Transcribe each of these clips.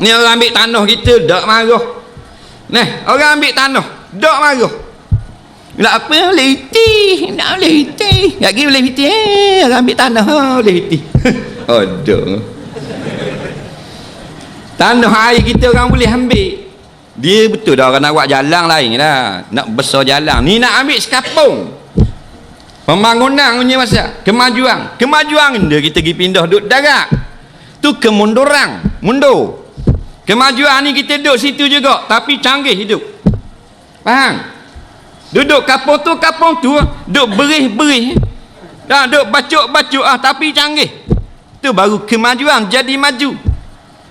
Ni orang ambil tanah kita dak marah. Nah, orang ambil tanah dak marah. Nak apa boleh hiti, nak boleh hiti. Tak kira boleh hiti. Eh, orang ambil tanah ha, boleh hiti. Ada. Tanah air kita orang boleh ambil. Dia betul dah orang nak buat jalan lain lah. Nak besar jalan. Ni nak ambil sekapung. Pembangunan punya masa. Kemajuan. Kemajuan dia kita pergi pindah duduk darat. Tu kemunduran. Mundur. Kemajuan ni kita duduk situ juga. Tapi canggih hidup. Faham? Duduk kapung tu, kapung tu. Duduk berih-berih. Dah duduk bacuk-bacuk ah, tapi canggih. Tu baru kemajuan. Jadi maju.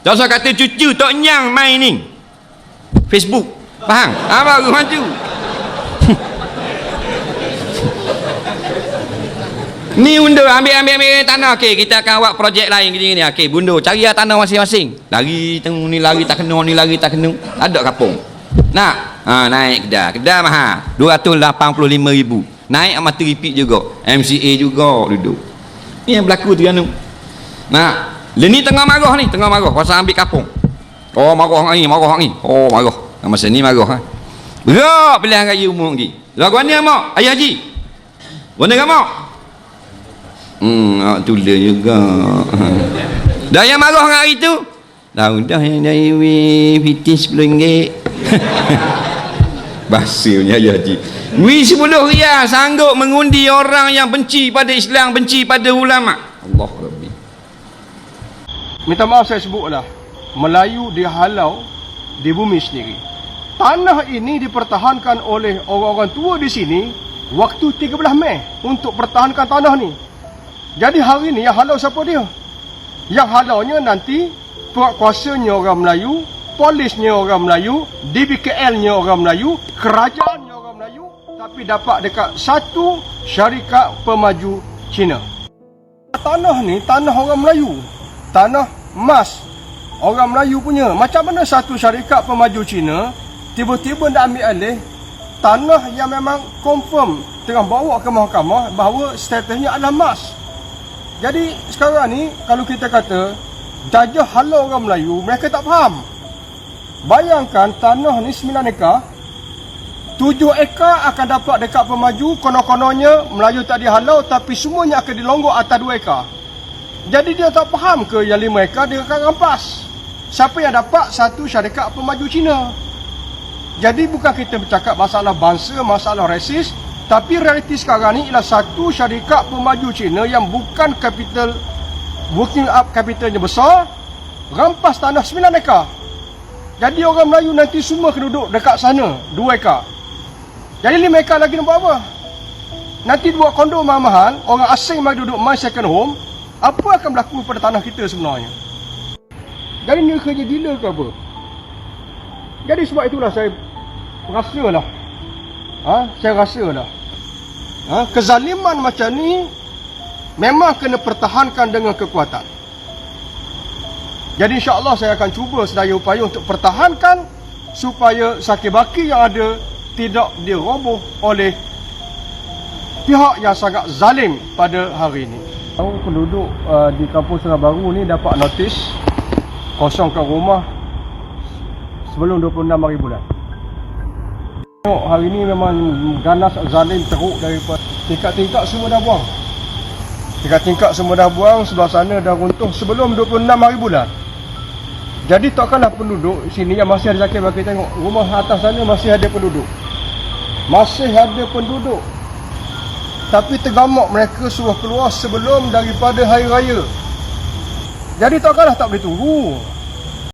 Tak usah kata cucu tak nyang main ni. Facebook. Faham? Ha, baru maju. Ni undur ambil ambil ambil tanah. Okey, kita akan buat projek lain gini gini. Okey, bundur cari lah tanah masing-masing. Lari tengok ni lari tak kena ni lari tak kena. Ada kapung. Nak? Ha, naik kedah. Kedah mahal. 285,000. Naik amat teripik juga. MCA juga duduk. Ni yang berlaku tu tu. Nak? Leni tengah marah ni, tengah marah pasal ambil kapung. Oh, marah ni, marah ni. Oh, marah. Masa ni marah ha. Berak pilihan raya umum lagi. Lagu ni mak, ayah haji. Mana kamu? Hmm, awak tula juga. dah yang marah hari tu? Dah dah yang dari fitis RM10. Bahasanya ayah haji. Wi sepuluh riyal sanggup mengundi orang yang benci pada Islam, benci pada ulama. Allah Rabbi. Minta maaf saya sebutlah. Melayu dihalau di bumi sendiri. Tanah ini dipertahankan oleh orang-orang tua di sini waktu 13 Mei untuk pertahankan tanah ni. Jadi hari ni yang halau siapa dia? Yang halaunya nanti puak kuasanya orang Melayu, polisnya orang Melayu, DBKL-nya orang Melayu, kerajaannya orang Melayu tapi dapat dekat satu syarikat pemaju Cina. Tanah ni tanah orang Melayu. Tanah emas orang Melayu punya. Macam mana satu syarikat pemaju Cina tiba-tiba nak ambil alih tanah yang memang confirm tengah bawa ke mahkamah bahawa statusnya adalah emas. Jadi sekarang ni kalau kita kata jajah halau orang Melayu, mereka tak faham. Bayangkan tanah ni 9 ekar 7 ekar akan dapat dekat pemaju konon-kononnya Melayu tak dihalau tapi semuanya akan dilonggok atas 2 ekar. Jadi dia tak faham ke yang 5 ekar dia akan rampas. Siapa yang dapat satu syarikat pemaju Cina. Jadi bukan kita bercakap masalah bangsa, masalah resis, tapi realiti sekarang ni ialah satu syarikat pemaju Cina yang bukan capital working up capitalnya besar, rampas tanah 9 ekar. Jadi orang Melayu nanti semua kena duduk dekat sana, 2 ekar. Jadi 5 ekar lagi nak buat apa? Nanti buat kondo mahal-mahal, orang asing mari duduk my second home, apa akan berlaku pada tanah kita sebenarnya? Jadi ni kerja dealer ke apa? Jadi sebab itulah saya rasa lah. Ha? Saya rasa lah. Ha? Kezaliman macam ni memang kena pertahankan dengan kekuatan. Jadi insyaAllah saya akan cuba sedaya upaya untuk pertahankan supaya sakit baki yang ada tidak diroboh oleh pihak yang sangat zalim pada hari ini. Tahu penduduk uh, di kampung Sungai Baru ni dapat notis kosongkan rumah sebelum 26 hari bulan. Tengok hari ni memang ganas zalim teruk daripada tingkat-tingkat semua dah buang. Tingkat-tingkat semua dah buang, sebelah sana dah runtuh sebelum 26 hari bulan. Jadi takkanlah penduduk sini yang masih ada zakir bagi tengok rumah atas sana masih ada penduduk. Masih ada penduduk. Tapi tergamak mereka suruh keluar sebelum daripada hari raya. Jadi takkanlah tak boleh tunggu.